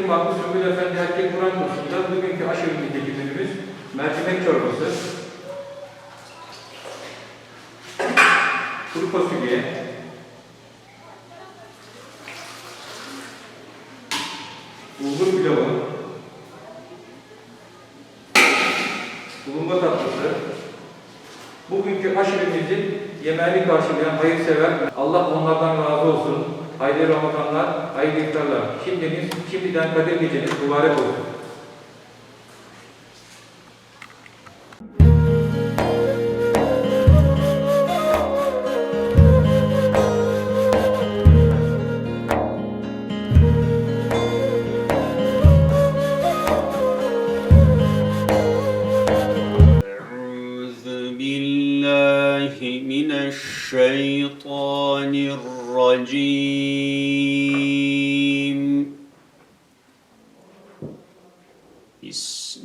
Zeytin Mahmut Ömür Efendi Erkek Kur'an kursunda bugünkü aşırı müdürümüz mercimek çorbası, kuru fasulye, bulgur pilavı, bulunma tatlısı, bugünkü aşırı aşırımızı yemeğini karşılayan hayırsever, Allah onlardan razı olsun. Hayırlı Ramazanlar, hayırlı iftarlar. Şimdiniz, şimdiden Kadir Geceniz mübarek olsun.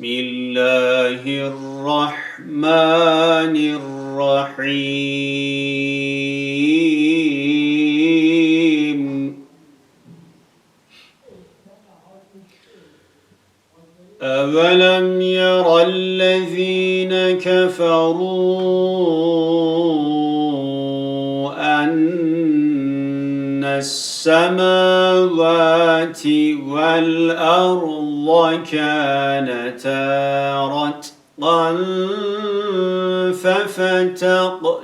الله الرحمن الرحيم أولم ير الذين كفروا أن السماوات والأرض كانتا رتقا ففتقناهما.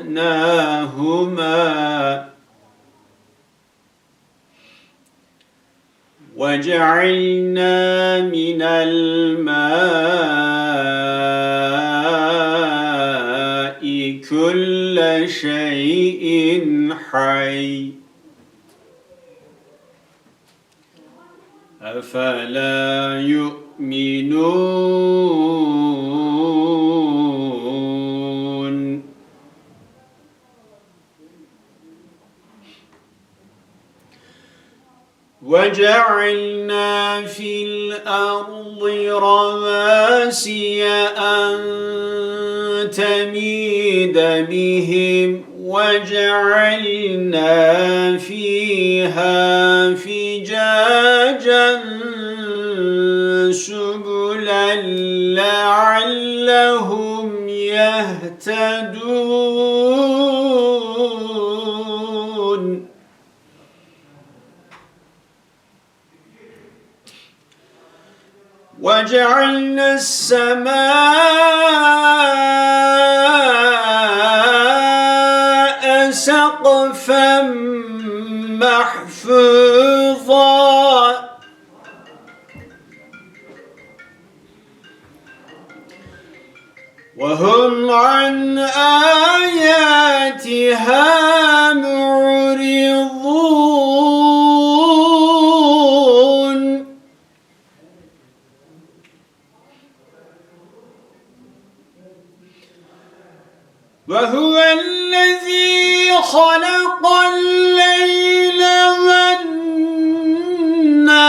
وجعلنا من الماء كل شيء حي. أفلا يؤمنون؟ وجعلنا في الأرض رواسي أن تميد بهم وجعلنا فيها فجاجا يهتدون وجعلنا السماء سقفا محفوظا. وهم عن آياتها معرضون. وهو الذي خلق الليل والنهار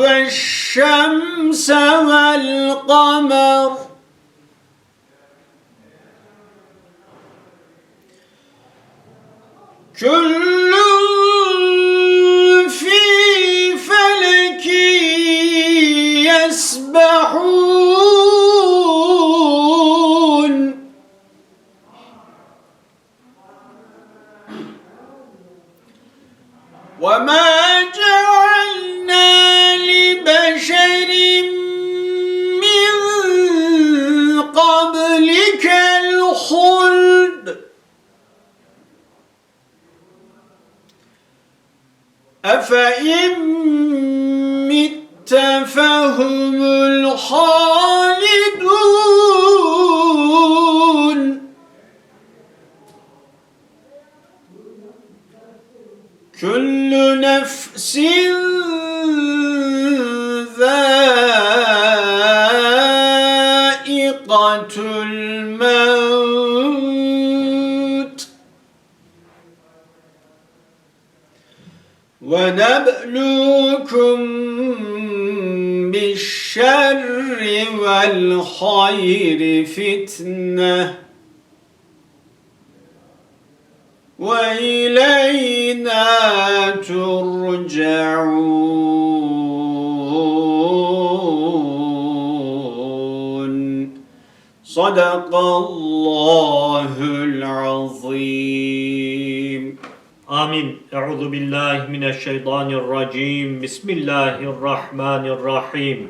والشمس والقمر. كل في فلك يسبحون. وما جعلنا أفإن مت فهم الخالدون كل نفس ذائقة الموت ونبلوكم بالشر والخير فتنه وإلينا ترجعون صدق الله العظيم Euzu billahi mineşşeytanirracim. Bismillahirrahmanirrahim.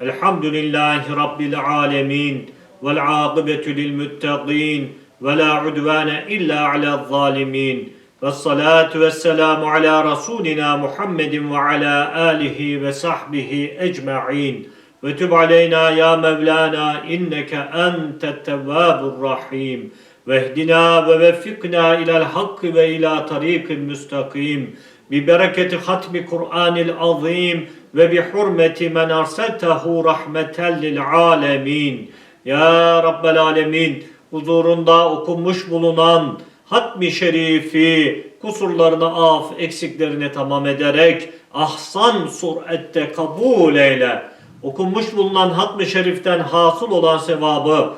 Elhamdülillahi rabbil alamin. Vel akibetu lil muttaqin. Ve la udvane illa ala zalimin. Ve salatu ve selamu ala rasulina Muhammedin ve ala alihi ve sahbihi ecma'in. Ve tüb aleyna ya Mevlana inneke ente tevvabur rahim. Vehdina ve veffikna ilal hakkı ve ila tarikin müstakim. Bi bereketi hatmi Kur'anil azim ve bi hurmeti men arseltehu rahmeten lil alemin. Ya Rabbel Alemin huzurunda okunmuş bulunan hatmi şerifi kusurlarını af, eksiklerini tamam ederek ahsan surette kabul eyle. Okunmuş bulunan hatmi şeriften hasıl olan sevabı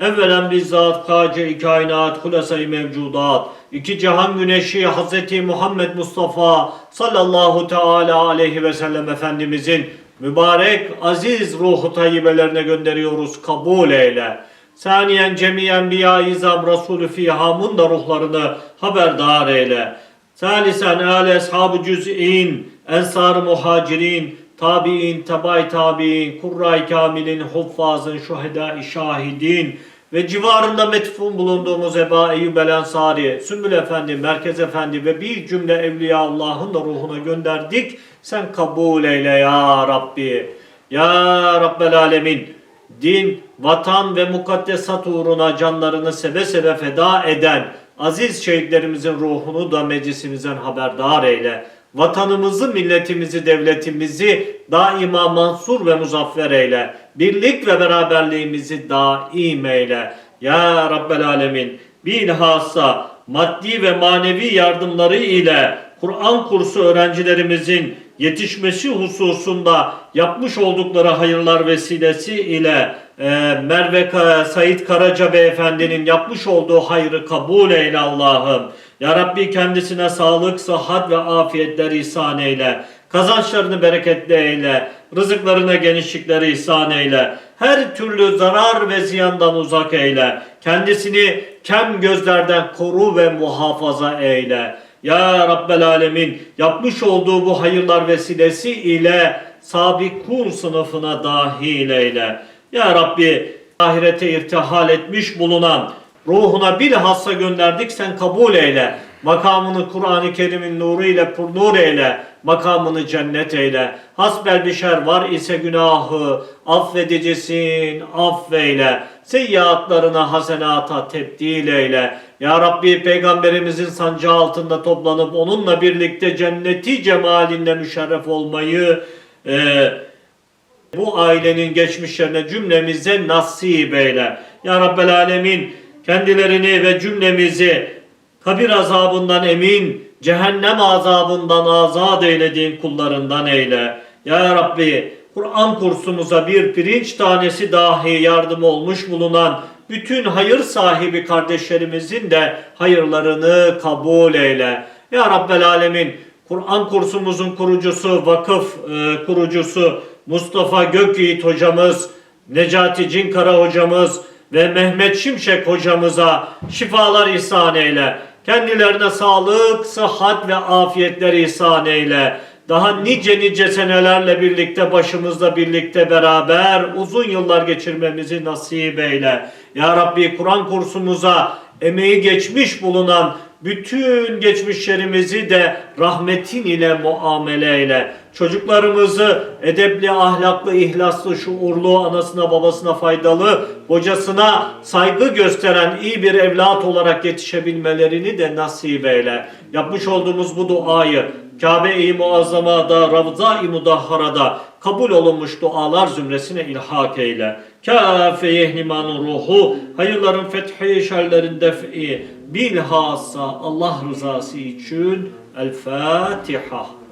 Evvelen bizzat Kace-i Kainat, Hulasa-i Mevcudat, iki cihan güneşi Hz. Muhammed Mustafa sallallahu teala aleyhi ve sellem Efendimizin mübarek aziz ruhu tayyibelerine gönderiyoruz. Kabul eyle. Saniyen cemi enbiya izam Resulü fihamun da ruhlarını haberdar eyle. Salisen ale ashabı cüz'in, ensar muhacirin, tabi'in, tebay tabi'in, kurra-i kamilin, huffazın, şuhedai şahidin ve civarında metfun bulunduğumuz Eba Eyyub el Ensari, Sümbül Efendi, Merkez Efendi ve bir cümle Evliya Allah'ın da ruhuna gönderdik. Sen kabul eyle ya Rabbi. Ya Rabbel Alemin. Din, vatan ve mukaddesat uğruna canlarını seve seve feda eden aziz şehitlerimizin ruhunu da meclisimizden haberdar eyle. Vatanımızı, milletimizi, devletimizi daima mansur ve muzaffer eyle. Birlik ve beraberliğimizi daim eyle. Ya Rabbel Alemin bilhassa maddi ve manevi yardımları ile Kur'an kursu öğrencilerimizin yetişmesi hususunda yapmış oldukları hayırlar vesilesi ile e, Merve Said Karaca Beyefendinin yapmış olduğu hayrı kabul eyle Allah'ım. Ya Rabbi kendisine sağlık, sıhhat ve afiyetler ihsan eyle. Kazançlarını bereketli eyle. Rızıklarına genişlikleri ihsan eyle. Her türlü zarar ve ziyandan uzak eyle. Kendisini kem gözlerden koru ve muhafaza eyle. Ya Rabbel Alemin yapmış olduğu bu hayırlar vesilesi ile sabikun sınıfına dahil eyle. Ya Rabbi ahirete irtihal etmiş bulunan ruhuna bilhassa gönderdik sen kabul eyle. Makamını Kur'an-ı Kerim'in nuru ile nur eyle. Makamını cennet eyle. Hasbel bir şer var ise günahı affedicisin affeyle. Seyyiatlarına hasenata tebdil eyle. Ya Rabbi peygamberimizin sancağı altında toplanıp onunla birlikte cenneti cemalinle müşerref olmayı eee bu ailenin geçmişlerine cümlemize nasip eyle. Ya Rabbel Alemin kendilerini ve cümlemizi kabir azabından emin, cehennem azabından azat eylediğin kullarından eyle. Ya Rabbi Kur'an kursumuza bir pirinç tanesi dahi yardım olmuş bulunan bütün hayır sahibi kardeşlerimizin de hayırlarını kabul eyle. Ya Rabbel Alemin Kur'an kursumuzun kurucusu, vakıf e, kurucusu Mustafa Gökyiğit hocamız, Necati Cinkara hocamız ve Mehmet Şimşek hocamıza şifalar ihsan eyle. Kendilerine sağlık, sıhhat ve afiyetler ihsan eyle. Daha nice nice senelerle birlikte başımızla birlikte beraber uzun yıllar geçirmemizi nasip eyle. Ya Rabbi Kur'an kursumuza emeği geçmiş bulunan bütün geçmişlerimizi de rahmetin ile muamele eyle. Çocuklarımızı edepli, ahlaklı, ihlaslı, şuurlu, anasına babasına faydalı, kocasına saygı gösteren iyi bir evlat olarak yetişebilmelerini de nasip eyle. Yapmış olduğumuz bu duayı Kabe-i Muazzama'da, Ravza-i Mudahhara'da kabul olunmuş dualar zümresine ilhak eyle. Kâfe yehlimanın ruhu, hayırların fethi, şerlerin def'i, bilhassa Allah rızası için El Fatiha.